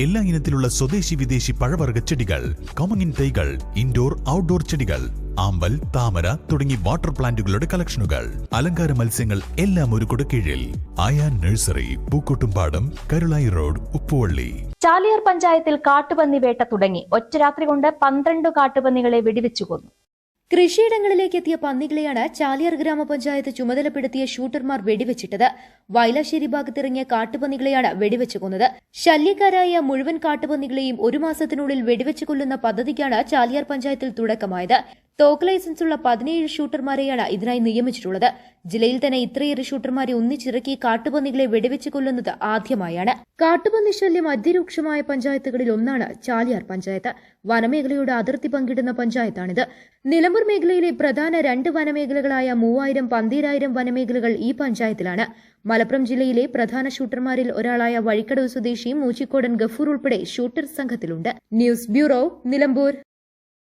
എല്ലാ ഇനത്തിലുള്ള സ്വദേശി വിദേശി പഴവർഗ ചെടികൾ കോമങ്ങിൻ തൈകൾ ഇൻഡോർ ഔട്ട്ഡോർ ചെടികൾ ആമ്പൽ താമര തുടങ്ങി വാട്ടർ പ്ലാന്റുകളുടെ കളക്ഷനുകൾ അലങ്കാര മത്സ്യങ്ങൾ എല്ലാം ഒരു കീഴിൽ ആയാൻ നഴ്സറി പൂക്കോട്ടുംപാടം കരുളായി റോഡ് ഉപ്പുവള്ളി. ചാലിയാർ പഞ്ചായത്തിൽ കാട്ടുപന്നി വേട്ട തുടങ്ങി. ഒറ്റ രാത്രി കൊണ്ട് പന്ത്രണ്ട് കാട്ടുപന്നികളെ വെടിവെച്ചു കൊന്നു. കൃഷിയിടങ്ങളിലേക്ക് എത്തിയ പന്നികളെയാണ് ചാലിയാർ ഗ്രാമപഞ്ചായത്ത് ചുമതലപ്പെടുത്തിയ ഷൂട്ടർമാർ വെടിവെച്ചിട്ടത്. വയലാശ്ശേരി ഭാഗത്തിറങ്ങിയ കാട്ടുപന്നികളെയാണ് വെടിവെച്ചു കൊന്നത്. ശല്യക്കാരായ മുഴുവൻ കാട്ടുപന്നികളെയും ഒരു മാസത്തിനുള്ളിൽ വെടിവെച്ചു കൊല്ലുന്ന പദ്ധതിക്കാണ് ചാലിയാർ പഞ്ചായത്തിൽ തുടക്കമായത്. തോക്ക് ലൈസൻസുള്ള പതിനേഴ് ഷൂട്ടർമാരെയാണ് ഇതിനായി നിയമിച്ചിട്ടുള്ളത്. ജില്ലയിൽ തന്നെ ഇത്രയേറെ ഷൂട്ടർമാരെ ഒന്നിച്ചിറക്കി കാട്ടുപന്നികളെ വെടിവെച്ച് കൊല്ലുന്നത് ആദ്യമായാണ്. കാട്ടുപന്നി ശല്യം അതിരൂക്ഷമായ പഞ്ചായത്തുകളിൽ ഒന്നാണ് ചാലിയാർ പഞ്ചായത്ത്. വനമേഖലയുടെ അതിർത്തി പങ്കിടുന്ന പഞ്ചായത്താണിത്. നിലമ്പൂർ മേഖലയിലെ പ്രധാന രണ്ട് വനമേഖലകളായ മൂവായിരം പന്തീരായിരം വനമേഖലകൾ ഈ പഞ്ചായത്തിലാണ്. മലപ്പുറം ജില്ലയിലെ പ്രധാന ഷൂട്ടർമാരിൽ ഒരാളായ വഴിക്കടവ് സ്വദേശി മൂച്ചിക്കോടൻ ഗഫൂർ ഉൾപ്പെടെ ഷൂട്ടർ സംഘത്തിലുണ്ട്. News bureau Nilambur.